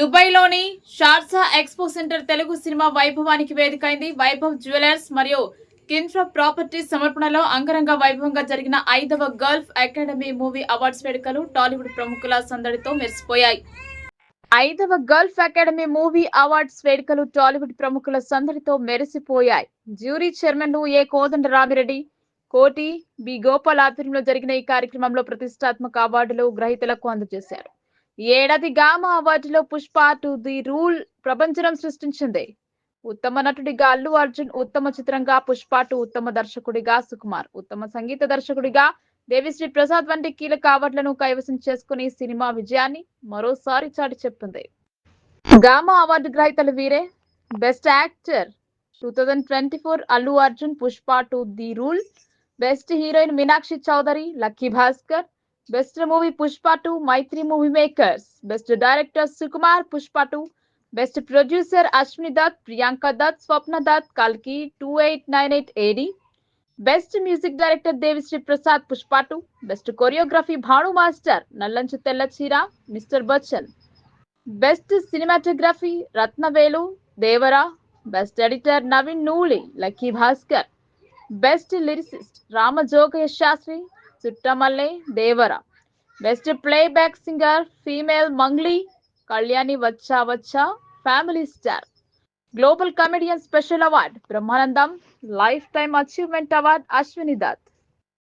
దుబాయ్లోని Sharjah expo centre Telugu cinema వైభవానికి వేదికైంది. Vaibhav jewellers మరియు Kinfra properties సమర్పణలో అంగరంగ వైభవంగా జరిగిన ఐదవ గల్ఫ్ అకాడమీ మూవీ అవార్డ్స్ వేడుకలు టాలీవుడ్ ప్రముఖుల సందడితో మెరిసిపోయాయి. ఐదవ గల్ఫ్ అకాడమీ మూవీ అవార్డ్స్ వేడుకలు టాలీవుడ్ ప్రముఖుల సందడితో మెరిసిపోయాయి. Jury chairman A Kodanda Ramireddy Koti B Gopal ఆధ్వర్యంలో జరిగిన ఈ కార్యక్రమంలో ప్రతిష్టాత్మక అవార్డులు గ్రహీతలకు అందజేశారు. ఏడాది గామా అవార్డులో పుష్ప టు ది రూల్ ప్రపంచం సృష్టించింది. ఉత్తమ నటుడిగా అల్లు అర్జున్ ఉత్తమ చిత్రంగా పుష్ప టు ఉత్తమ దర్శకుడిగా సుకుమార్ ఉత్తమ సంగీత దర్శకుడిగా దేవిశ్రీ ప్రసాద్ వంటి కీలక అవార్డులను కైవసం చేసుకుని సినిమా విజయాన్ని మరోసారి చాటి చెప్పింది. గామా అవార్డు గ్రహీతలు వీరే? Best actor two thousand twenty four Allu Arjun Pushpa two the rule. Best heroine Meenakshi Chaudhary lucky Bhaskar best movie Pushpa two Mythri movie makers best director Sukumar Pushpa two best producer Ashwini Dutt Priyanka Dutt Swapna Dutt కల్కి two eight nine eight AD best music director Devi Sri Prasad Pushpa two best choreography Bhanu master Nallanchu తెల్ల చీర mister Bachchan best cinematography Rathnavelu Devara best editor Naveen Nooli lucky Bhaskar best lyricist Ramajogayya Sastry Chuttamalle Devara. Best playback singer female Mangli Kalyani వచ్చా వచ్చా family star global comedian special award Brahmanandam lifetime achievement award Ashwini Dutt